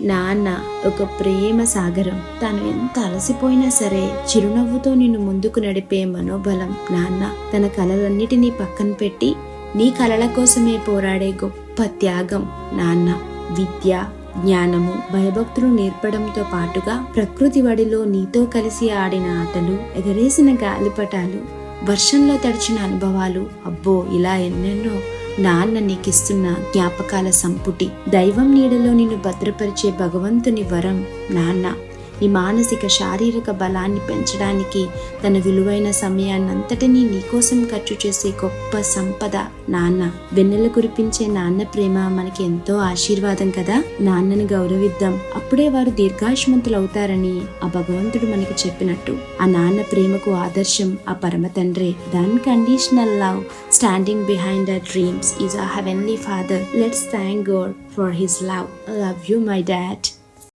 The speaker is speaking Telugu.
నాన్న ఒక ప్రేమ సాగరం. తను ఎంత అలసిపోయినా సరే చిరునవ్వుతో నిన్ను ముందుకు నడిపే మనోబలం నాన్న. తన కలలన్నిటినీ పక్కన పెట్టి నీ కలల కోసమే పోరాడే గొప్ప త్యాగం నాన్న. విద్య జ్ఞానము భయభక్తులు నేర్పడంతో పాటుగా ప్రకృతి వడిలో నీతో కలిసి ఆడిన ఆటలు ఎగరేసిన గాలిపటాలు వర్షంలో తడిచిన అనుభవాలు అబ్బో ఇలా ఎన్నెన్నో నాన్న నీకిస్తున్న జ్ఞాపకాల సంపుటి దైవం నీడలో నిన్ను భద్రపరిచే భగవంతుని వరం నాన్న. నీ మానసిక శారీరక బలాన్ని పెంచడానికి తన విలువైన సమయాన్నంతటినీ నీకోసం ఖర్చు చేసే గొప్ప సంపద నాన్న. వెన్నెల కురిపించే నాన్న ప్రేమ మనకి ఎంతో ఆశీర్వాదం కదా? నాన్నని గౌరవిద్దాం. అప్పుడే వారు దీర్ఘాయుష్మంతులు అవుతారని ఆ భగవంతుడు మనకి చెప్పినట్టు. ఆ నాన్న ప్రేమకు ఆదర్శం ఆ పరమ తండ్రే. Unconditional love standing behind our dreams. Is a heavenly father. Let's thank God for his love. Love you my dad.